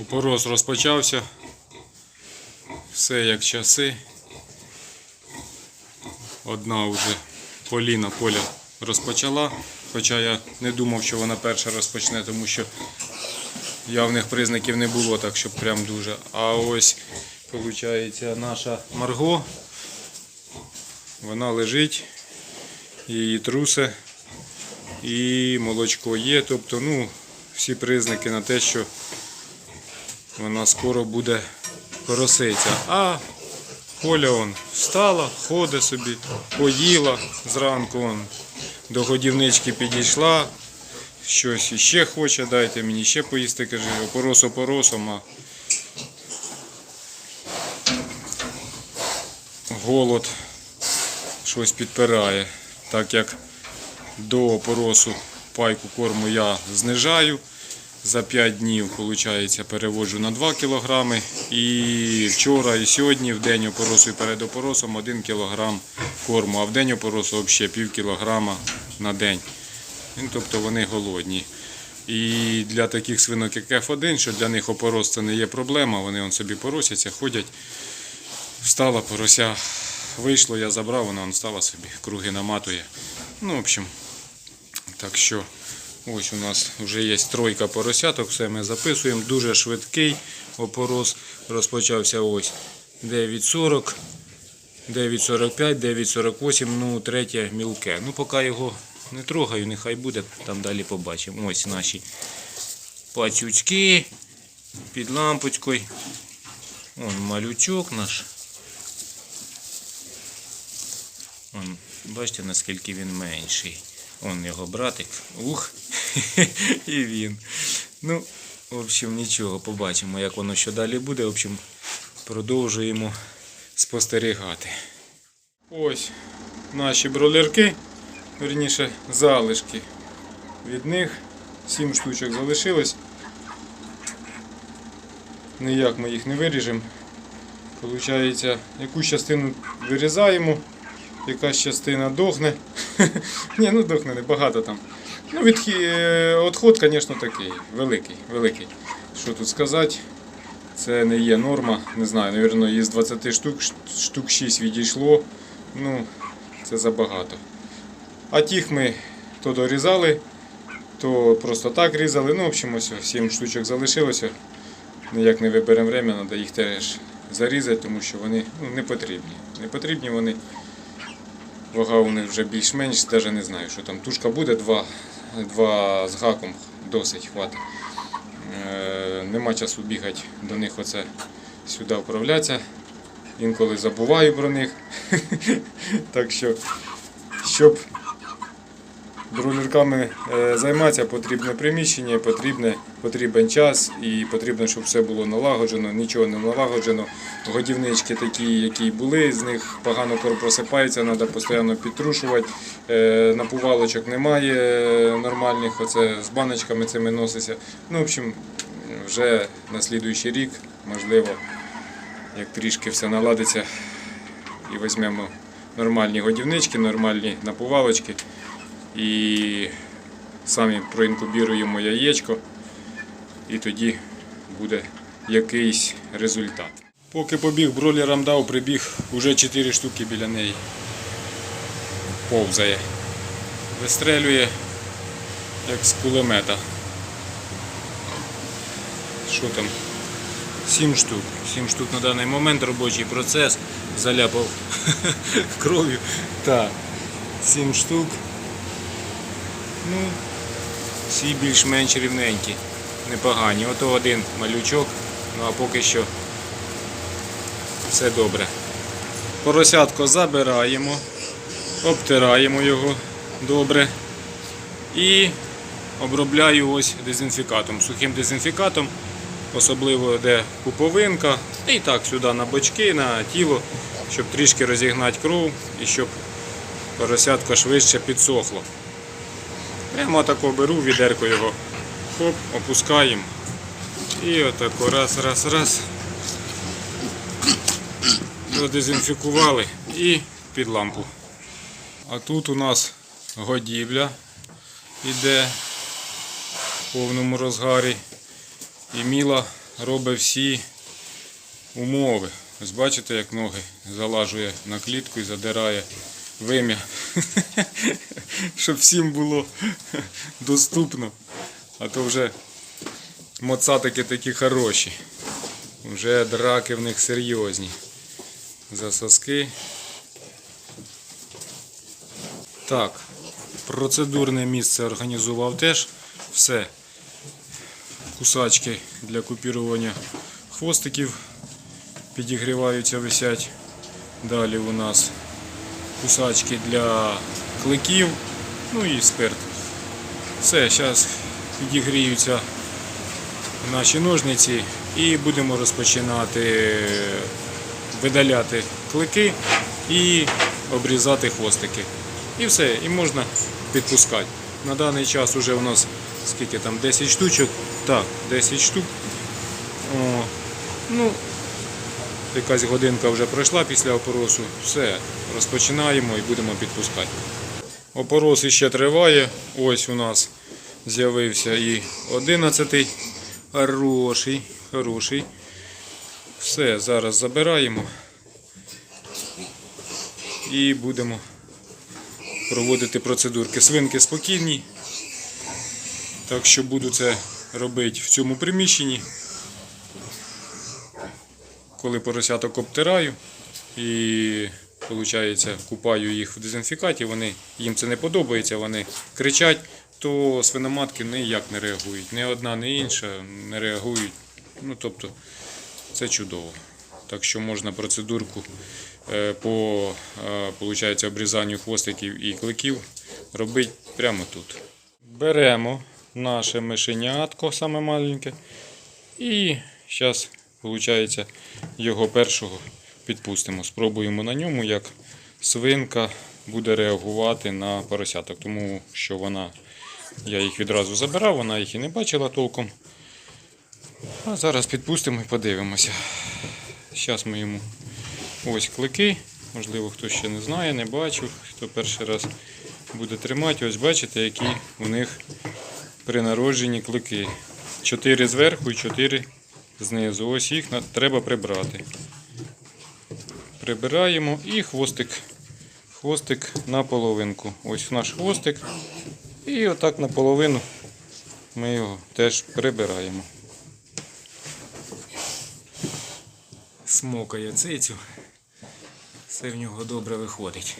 Опорос розпочався. Все як часи. Одна вже Поліна Поля розпочала. Хоча я не думав, що вона перша розпочне, тому що явних признаків не було, так щоб прям дуже. А ось, виходить, наша Марго. Вона лежить, її трусе і молочко є. Тобто, ну, всі признаки на те, що вона скоро буде коросиця. А Поля он встала, ходить собі, поїла зранку он до годівнички підійшла, щось іще хоче, дайте мені ще поїсти, каже, опорос опоросом, а голод щось підпирає. Так як до опоросу пайку корму я знижаю. За 5 днів, виходить, переводжу на 2 кг. І вчора і сьогодні в день опоросу і перед опоросом 1 кг корму, а в день опоросу взагалі пів кілограма на день. Ну, тобто вони голодні. І для таких свинок, як F1, що для них опорос це не є проблема, вони он собі поросяться, ходять. Встала порося, вийшло, я забрав, вона он стала собі, круги наматує. Ну, в общем, так що. Ось у нас вже є тройка поросяток, все ми записуємо. Дуже швидкий опорос розпочався ось 9.40, 9.45, 9.48, ну третє мілке. Ну поки його не трогаю, нехай буде, там далі побачимо. Ось наші пацючки під лампочкою. Вон малючок наш. Вон, бачите, наскільки він менший. Он його братик. Ух, і він. Ну, в общем, нічого, побачимо, як воно що далі буде. В общем, продовжуємо спостерігати. Ось наші бролерки, верніше, залишки. Від них 7 штучок залишилось. Ніяк ми їх не виріжемо. Получається, якусь частину вирізаємо, якась частина дохне. Ні, ну дохне небагато там. Ну, відход, звісно, такий, великий, великий. Що тут сказати? Це не є норма. Не знаю, навірно, із 20 штук, штук 6 відійшло. Ну, це забагато. А тих ми то дорізали, то просто так різали. Ну, в общем, ось 7 штучок залишилося. Ніяк не виберемо время, треба їх теж зарізати, тому що вони ну, не потрібні. Не потрібні вони. Вага у них вже більш-менш, навіть не знаю, що там. Тушка буде, два, два з гаком досить хватить. Е, нема часу бігати до них оце сюди вправлятися. Інколи забуваю про них. так що, щоб бролерками е, займатися, потрібне приміщення, потрібне, потрібен час і потрібно, щоб все було налагоджено, нічого не налагоджено. Годівнички такі, які були, з них погано корм просипається, треба постійно підтрушувати. Е, Напувалочок немає нормальних, оце з баночками цими носиться. Ну, в общем, вже на слідуючий рік, можливо, як трішки все наладиться і візьмемо нормальні годівнички, нормальні напувалочки і самі проінкубіруємо яєчко, і тоді буде якийсь результат. Поки побіг бролерам дав, прибіг уже 4 штуки біля неї. Повзає. Вистрелює як з кулемета. Що там? 7 штук. 7 штук на даний момент робочий процес. Заляпав кров'ю. Так, 7 штук. Ну, всі більш-менш рівненькі, непогані. Ото один малючок, ну а поки що все добре. Поросятко забираємо, обтираємо його добре і обробляю ось дезінфікатом, сухим дезінфікатом, особливо де пуповинка, і так сюди на бочки, на тіло, щоб трішки розігнати кров і щоб поросятко швидше підсохло. Прямо тако беру відерко його, хоп, опускаємо. І отако раз, раз, раз. Продезінфікували і під лампу. А тут у нас годівля іде в повному розгарі. І Міла робить всі умови. Ось бачите, як ноги залажує на клітку і задирає вим'я, щоб всім було доступно. А то вже моцатики такі хороші. Вже драки в них серйозні. Засоски. Так, процедурне місце організував теж. Все. Кусачки для купірування хвостиків підігріваються, висять. Далі у нас кусачки для кликів, ну і спирт. Все, зараз підігріються наші ножниці і будемо розпочинати видаляти клики і обрізати хвостики. І все, і можна підпускати. На даний час вже у нас скільки там 10 штучок. Так, 10 штук. О, ну, якась годинка вже пройшла після опоросу. Все, розпочинаємо і будемо підпускати. Опорос іще триває. Ось у нас з'явився і 11-й. Хороший, хороший. Все, зараз забираємо і будемо проводити процедурки. Свинки спокійні, так що буду це робити в цьому приміщенні. Коли поросяток обтираю і виходить, купаю їх в дезінфікаті, вони, їм це не подобається, вони кричать, то свиноматки ніяк не реагують. Ні одна, ні інша не реагують. Ну, тобто, це чудово. Так що можна процедурку е, по е, получається, обрізанню хвостиків і кликів робити прямо тут. Беремо наше мишенятко, саме маленьке, і зараз, виходить, його першого підпустимо. Спробуємо на ньому, як свинка буде реагувати на поросяток, тому що вона, я їх відразу забирав, вона їх і не бачила толком. А зараз підпустимо і подивимося. Зараз ми йому ось клики. Можливо, хто ще не знає, не бачив, хто перший раз буде тримати. Ось бачите, які у них при народженні клики. Чотири зверху і чотири знизу. Ось їх треба прибрати. Прибираємо і хвостик. Хвостик на половинку. Ось наш хвостик. І отак наполовину ми його теж прибираємо. Смокає цицю. Все в нього добре виходить.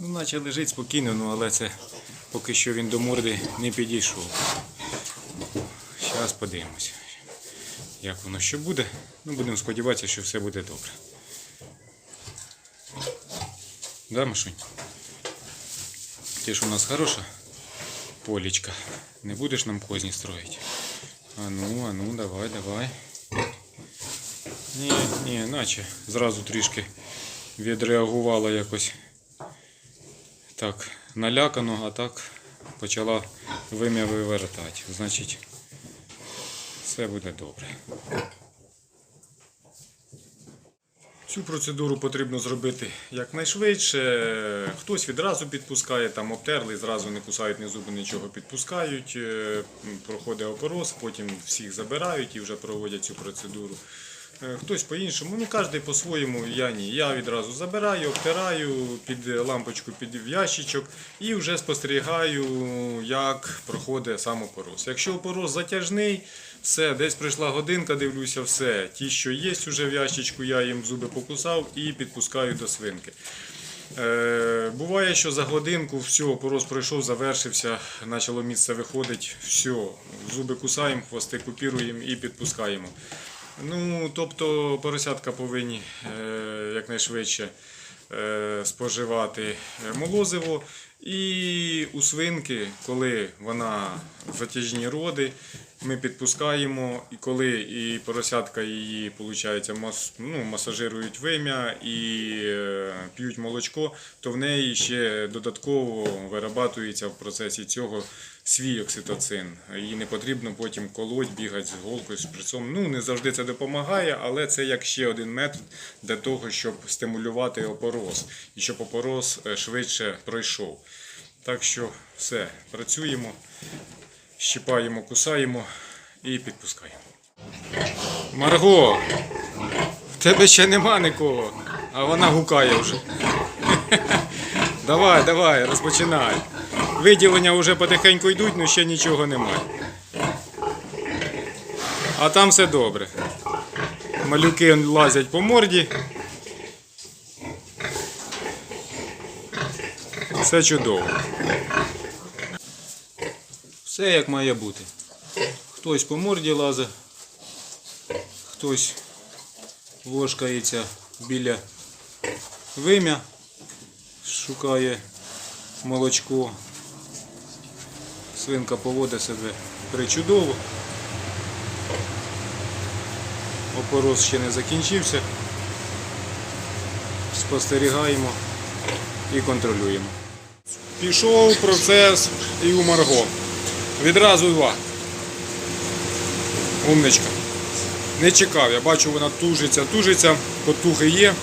Ну, наче лежить спокійно, ну, але це поки що він до морди не підійшов. Зараз подивимося, як воно що буде. Ну, будемо сподіватися, що все буде добре. Да, Машунь? Ти ж у нас хороша полічка. Не будеш нам козні строїти? А ну, а ну, давай, давай. Ні, ні, наче зразу трішки відреагувала якось так налякано, а так почала вим'я вивертати. Значить, все буде добре. Цю процедуру потрібно зробити якнайшвидше. Хтось відразу підпускає, там обтерли, зразу не кусають ні зуби, нічого підпускають. Е, Проходить опорос, потім всіх забирають і вже проводять цю процедуру. Е, Хтось по-іншому, ну кожен по-своєму, я ні. Я відразу забираю, обтираю під лампочку, під ящичок і вже спостерігаю, як проходить сам опорос. Якщо опорос затяжний, все, десь прийшла годинка, дивлюся, все. Ті, що є вже в ящичку, я їм зуби покусав і підпускаю до свинки. Е, буває, що за годинку все, опорос пройшов, завершився, почало місце виходить, все, зуби кусаємо, хвости купіруємо і підпускаємо. Ну, тобто поросятка повинні е, якнайшвидше е, споживати молозиво. І у свинки, коли вона в затяжні роди, ми підпускаємо, і коли і поросятка її получається, мас, ну, масажирують вим'я і е, п'ють молочко, то в неї ще додатково вирабатується в процесі цього свій окситоцин. Їй не потрібно потім колоть, бігати з голкою, з шприцом. Ну, не завжди це допомагає, але це як ще один метод для того, щоб стимулювати опороз і щоб опороз е, швидше пройшов. Так що все, працюємо, щипаємо, кусаємо і підпускаємо. Марго, в тебе ще нема нікого, а вона гукає вже. Давай, давай, розпочинай. Виділення вже потихеньку йдуть, але ще нічого немає. А там все добре. Малюки лазять по морді. Все чудово. Все як має бути. Хтось по морді лазить, хтось вошкається біля вим'я, шукає молочко. Свинка поводить себе причудово. Опорос ще не закінчився. Спостерігаємо і контролюємо. Пішов процес і у Марго. Відразу два. Умничка. Не чекав, я бачу, вона тужиться, тужиться, потухи є,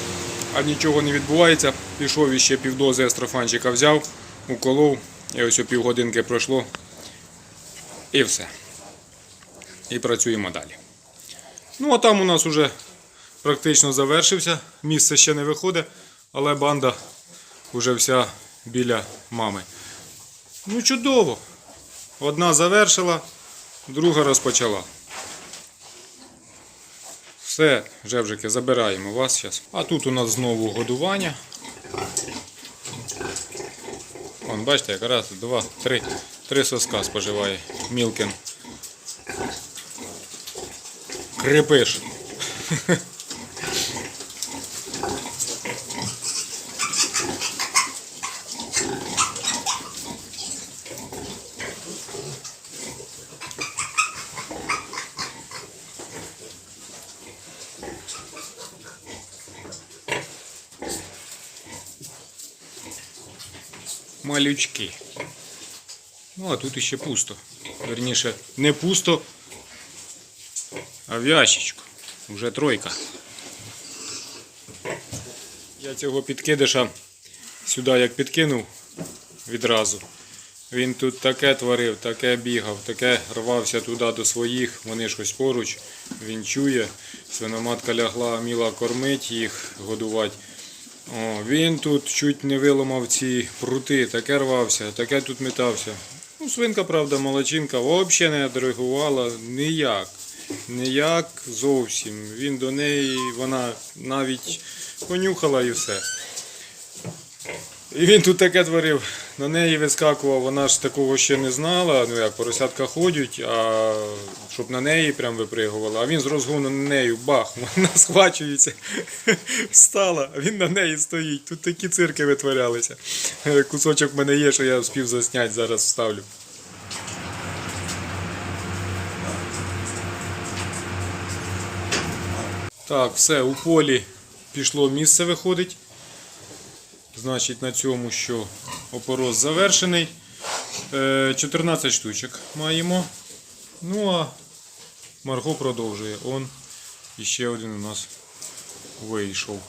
а нічого не відбувається. Пішов іще півдози астрофанчика взяв, уколов, і ось півгодинки пройшло. І все. І працюємо далі. Ну, а там у нас вже практично завершився. Місце ще не виходить, але банда вже вся біля мами. Ну, чудово. Одна завершила, друга розпочала. Все, Жевжики, забираємо вас зараз. А тут у нас знову годування. Вон, бачите, якраз два, три, три соска споживає Мілкін. Крепиш. Малючки. Ну, а тут іще пусто. Верніше, не пусто, а в. Уже тройка. Я цього підкидиша сюди як підкинув відразу. Він тут таке творив, таке бігав, таке рвався туди до своїх, вони ж ось поруч, він чує. Свиноматка лягла, міла кормить їх, годувати. О, він тут чуть не виламав ці прути, таке рвався, таке тут метався. Ну, свинка, правда, молочинка взагалі не відреагувала ніяк. Ніяк зовсім. Він до неї, вона навіть понюхала і все. І він тут таке творив. На неї вискакував, вона ж такого ще не знала. Ну як поросятка ходять, а щоб на неї прям випригувала. А він з розгону на нею бах, вона схвачується, встала, а він на неї стоїть. Тут такі цирки витворялися. Е, Кусочок в мене є, що я встиг засняти, зараз вставлю. Так, все, у полі пішло місце виходить. Значить, на цьому, що опорос завершений. Е, 14 штучок маємо. Ну а Марго продовжує. Он іще один у нас вийшов.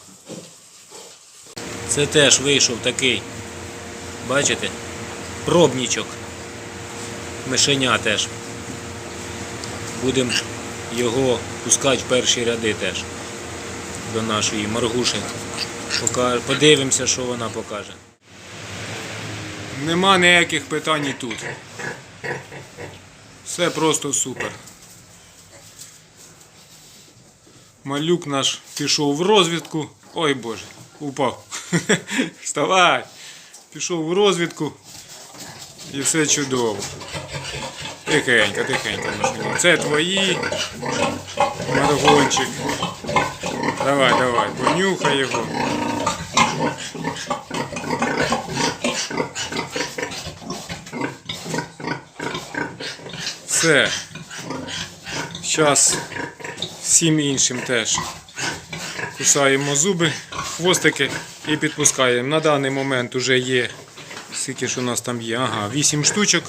Це теж вийшов такий. Бачите? Пробнічок. Мишеня теж. Будемо його пускати в перші ряди теж. До нашої Маргуші. Подивимося, що вона покаже. Нема ніяких питань тут. Все просто супер. Малюк наш пішов в розвідку. Ой Боже, упав. Вставай! Пішов в розвідку. І все чудово. Тихенько, тихенько, Це твої. Маргончик. Давай, давай, понюхай його. Все. Зараз всім іншим теж кусаємо зуби, хвостики і підпускаємо. На даний момент вже є, скільки ж у нас там є, ага, 8 штучок.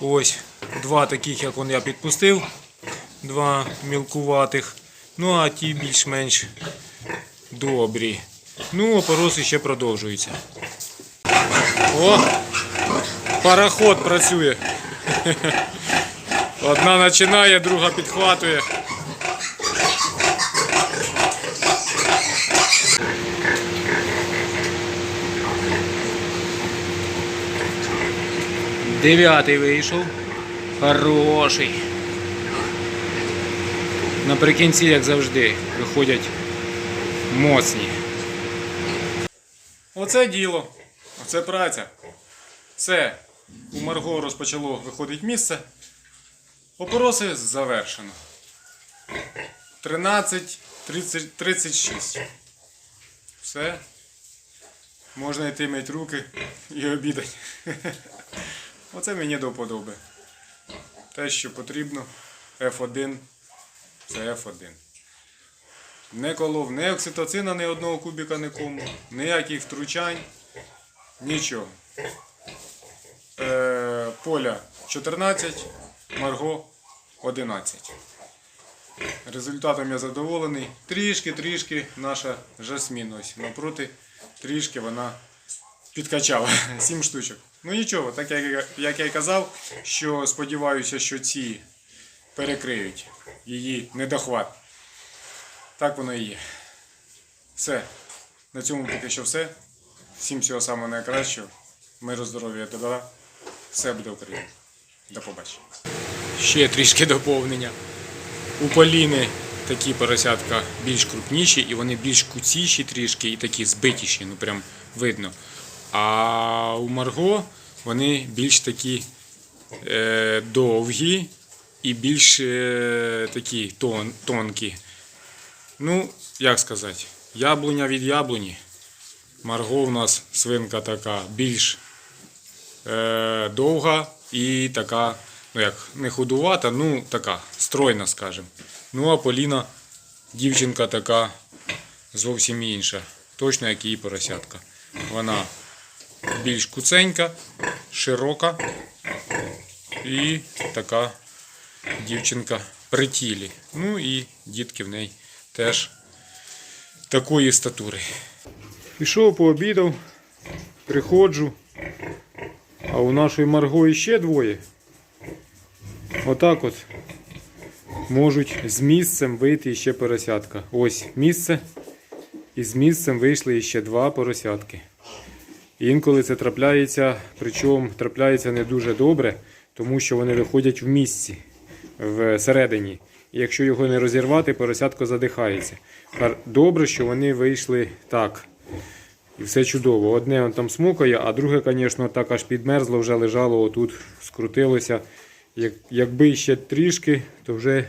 Ось, два таких, як он я підпустив, два мілкуватих. Ну а ті більш-менш добрі. Ну, опороси ще продовжуються. О! Пароход працює. Одна починає, друга підхватує. Дев'ятий вийшов. Хороший. Наприкінці, як завжди, виходять моцні. Оце діло. Оце праця. Все. У Марго розпочало виходить місце. Опороси завершено. 13, 30, 36. Все. Можна йти мити руки і обідати. Оце мені до вподоби. Те, що потрібно. F1 це F1. Не колов ні окситоцина, ні одного кубіка нікому, ніяких втручань, нічого. Е, поля 14, Марго 11. Результатом я задоволений. Трішки-трішки наша жасмін ось навпроти, трішки вона підкачала 7 штучок. Ну нічого, так як я і казав, що сподіваюся, що ці перекриють її недохват. Так воно і є. Все. На цьому поки що все. Всім всього самого найкращого. Миру, здоров'я, добра. Все буде Україна. До побачення. Ще трішки доповнення. У Поліни такі поросятка більш крупніші і вони більш куціші трішки і такі збитіші, ну прям видно. А у Марго вони більш такі е, довгі і більш е, такі тон, тонкі. Ну, як сказати, яблуня від яблуні. Марго в нас свинка така більш е, довга і така, ну як, не худувата, ну така, стройна, скажем. Ну а Поліна, дівчинка така зовсім інша. Точно як її поросятка. Вона більш куценька, широка і така дівчинка при тілі. Ну і дітки в неї теж такої статури. Пішов, пообідав, приходжу. А у нашої Марго іще двоє. Отак от можуть з місцем вийти ще поросятка. Ось місце. І з місцем вийшли ще два поросятки. Інколи це трапляється, причому трапляється не дуже добре, тому що вони виходять в місці всередині. Якщо його не розірвати, поросятко задихається. Добре, що вони вийшли так. І все чудово. Одне он там смукає, а друге, звісно, так аж підмерзло, вже лежало отут, скрутилося. Як, якби ще трішки, то вже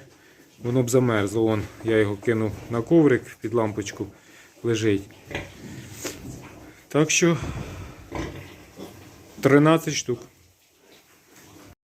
воно б замерзло. Вон, я його кинув на коврик під лампочку, лежить. Так що 13 штук.